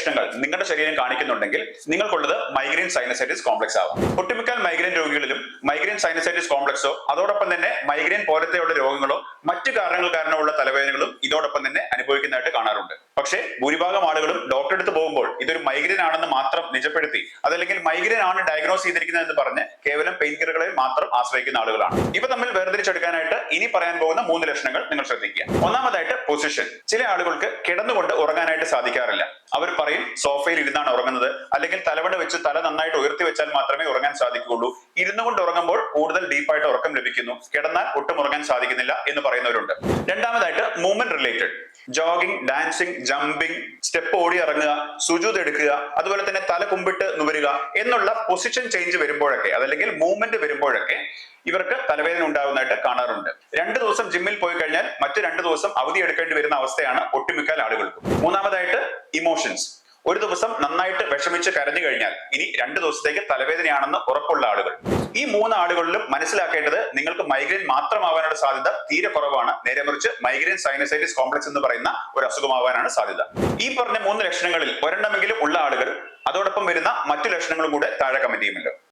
ലക്ഷണങ്ങൾ നിങ്ങളുടെ ശരീരം കാണിക്കുന്നുണ്ടെങ്കിൽ നിങ്ങൾക്കുള്ളത് മൈഗ്രെയിൻ സൈനസൈറ്റിസ് കോംപ്ലക്സ് ആവാം. ഒട്ടുമിക്ക മൈഗ്രെയിൻ രോഗികളിലും മൈഗ്രെയിൻ സൈനസൈറ്റിസ് കോംപ്ലക്സോ അതോടൊപ്പം തന്നെ മൈഗ്രെയിൻ പോലത്തെയുള്ള രോഗങ്ങളോ മറ്റു കാരണങ്ങൾ കാരണമുള്ള തലവേദനകളും ഇതോടൊപ്പം തന്നെ അനുഭവിക്കുന്നതായിട്ട് കാണാറുണ്ട്. പക്ഷേ ഭൂരിഭാഗം ആളുകളും ഡോക്ടറെ അടുത്ത് പോകുമ്പോൾ ഇതൊരു മൈഗ്രെയിൻ ആണെന്ന് മാത്രം നിജപ്പെടുത്തി അതല്ലെങ്കിൽ മൈഗ്രെയിൻ ആണ് ഡയഗ്നോസ് ചെയ്തിരിക്കുന്നത് എന്ന് പറഞ്ഞ് കേവലം പെയിൻ കില്ലറുകളെ മാത്രം ആശ്രയിക്കുന്ന ആളുകളാണ്. ഇവ തമ്മിൽ വേർതിരിച്ചെടുക്കാനായിട്ട് ഇനി പറയാൻ പോകുന്ന മൂന്ന് ലക്ഷണങ്ങൾ നിങ്ങൾ ശ്രദ്ധിക്കുക. ഒന്നാമതായിട്ട് പൊസിഷൻ ചില ആളുകൾക്ക് കിടന്നുകൊണ്ട് ഉറങ്ങാനായിട്ട് സാധിക്കാറില്ല. അവർ പറയും സോഫയിൽ ഇരുന്നാണ് ഉറങ്ങുന്നത്. അല്ലെങ്കിൽ തലവണ വെച്ച് തല നന്നായിട്ട് ഉയർത്തി വെച്ചാൽ മാത്രമേ ഉറങ്ങാൻ സാധിക്കുകയുള്ളൂ. ഇരുന്നു കൊണ്ട് ഉറങ്ങുമ്പോൾ കൂടുതൽ ഡീപ്പായിട്ട് ഉറക്കം ലഭിക്കുന്നു. കിടന്നാൽ ഒട്ടും ഉറങ്ങാൻ സാധിക്കുന്നില്ല എന്ന് പറയുന്നവരുണ്ട്. രണ്ടാമതായിട്ട് movement related jogging dancing jumping step ഓടി ഇറങ്ങുക സുജൂത് എടുക്കുക അതുപോലെ തന്നെ തല കുമ്പിട്ട് നുവരുക എന്നുള്ള പൊസിഷൻ ചേഞ്ച് വരുമ്പോഴൊക്കെ അതല്ലെങ്കിൽ മൂവ്മെന്റ് വരുമ്പോഴൊക്കെ ഇവർക്ക് തലവേദന ഉണ്ടാകുന്നതായിട്ട് കാണാറുണ്ട്. രണ്ട് ദിവസം ജിമ്മിൽ പോയി കഴിഞ്ഞാൽ മറ്റു രണ്ട് ദിവസം അവധി എടുക്കേണ്ടി വരുന്ന അവസ്ഥയാണ് ഒട്ടുമിക്ക ആളുകൾക്കും. മൂന്നാമതായിട്ട് ഇമോഷൻസ് ഒരു ദിവസം നന്നായിട്ട് വിഷമിച്ച് കരഞ്ഞു കഴിഞ്ഞാൽ ഇനി രണ്ട് ദിവസത്തേക്ക് തലവേദനയാണെന്ന് ഉറപ്പുള്ള ആളുകൾ. ഈ മൂന്ന് ആളുകളിലും മനസ്സിലാക്കേണ്ടത് നിങ്ങൾക്ക് മൈഗ്രെയിൻ മാത്രമാവാനുള്ള സാധ്യത തീരെ കുറവാണ്. നേരെ മറിച്ച് മൈഗ്രെയിൻ സൈനസൈറ്റിസ് കോംപ്ലക്സ് എന്ന് പറയുന്ന ഒരു അസുഖമാവാനാണ് സാധ്യത. ഈ പറഞ്ഞ മൂന്ന് ലക്ഷണങ്ങളിൽ ഒരെണ്ണമെങ്കിലും ഉള്ള ആളുകൾ അതോടൊപ്പം വരുന്ന മറ്റു ലക്ഷണങ്ങളും കൂടെ താഴെ കമന്റ് ചെയ്യുമല്ലോ